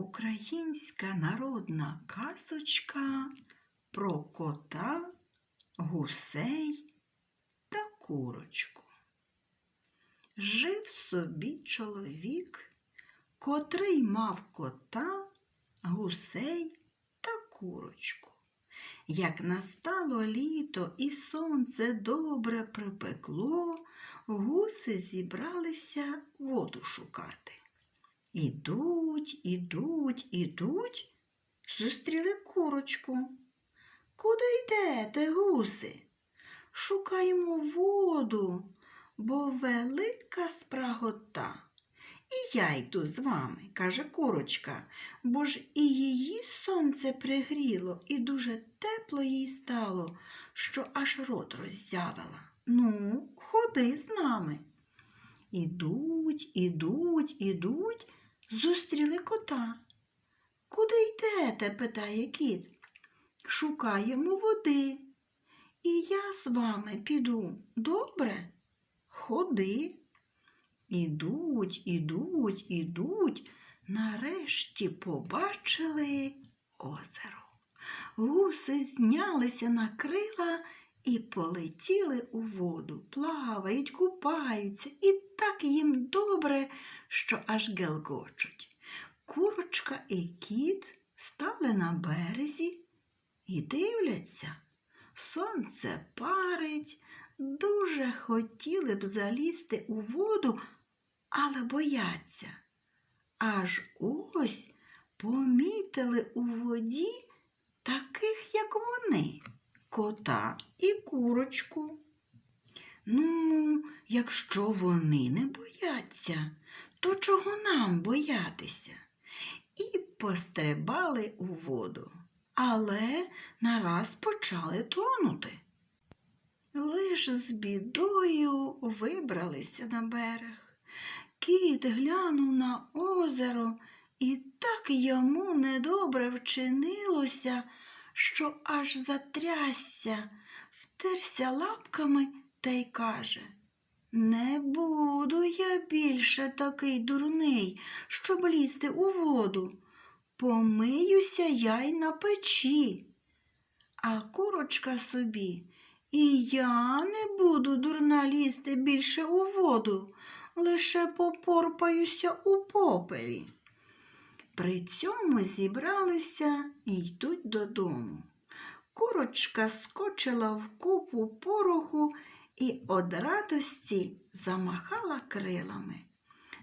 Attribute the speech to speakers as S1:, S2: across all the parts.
S1: українська народна казочка про кота, гусей та курочку. Жив собі чоловік, котрий мав кота, гусей та курочку. Як настало літо і сонце добре припекло, гуси зібралися воду шукати. Ідуть, ідуть, ідуть, зустріли курочку. Куди йдете, гуси? Шукаємо воду, бо велика спрагота. І я йду з вами, каже курочка, бо ж і її сонце пригріло, і дуже тепло їй стало, що аж рот роззявила. Ну, ходи з нами. Ідуть, ідуть, ідуть, зустріли кота. Куди йдете? питає кіт. Шукаємо води. І я з вами піду. Добре? Ходи. Ідуть, ідуть, ідуть, нарешті побачили озеро. Гуси знялися на крила і полетіли у воду, плавають, купаються, і так їм добре, що аж гелгочуть. Курочка і кіт стали на березі і дивляться. Сонце парить, дуже хотіли б залізти у воду, але бояться. Аж ось помітили у воді таких, як вони, кота і курочку. Ну, якщо вони не бояться, то чого нам боятися? І пострибали у воду, але нараз почали тонути. Лиш з бідою вибралися на берег. Кіт глянув на озеро, і так йому недобре вчинилося, що аж затрясся, втерся лапками та й каже Не буду більше такий дурний, щоб лізти у воду. Помиюся я й на печі. А курочка собі, і я не буду дурна лізти більше у воду, лише попорпаюся у попелі. При цьому зібралися і йдуть додому. Курочка скочила в купу пороху і од радості замахала крилами.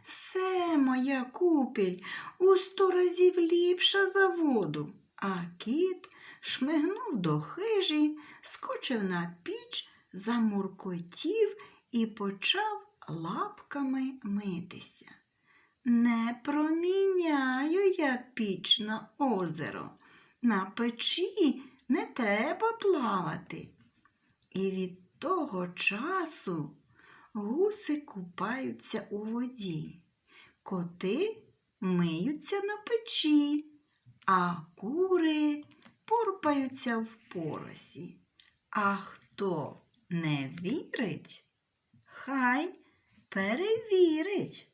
S1: Се, моя купіль, у сто разів ліпша за воду. А кіт шмигнув до хижі, скочив на піч, замуркотів і почав лапками митися. Не проміняю я піч на озеро. На печі не треба плавати. І від того часу гуси купаються у воді, коти миються на печі, а кури порпаються в поросі. А хто не вірить, хай перевірить.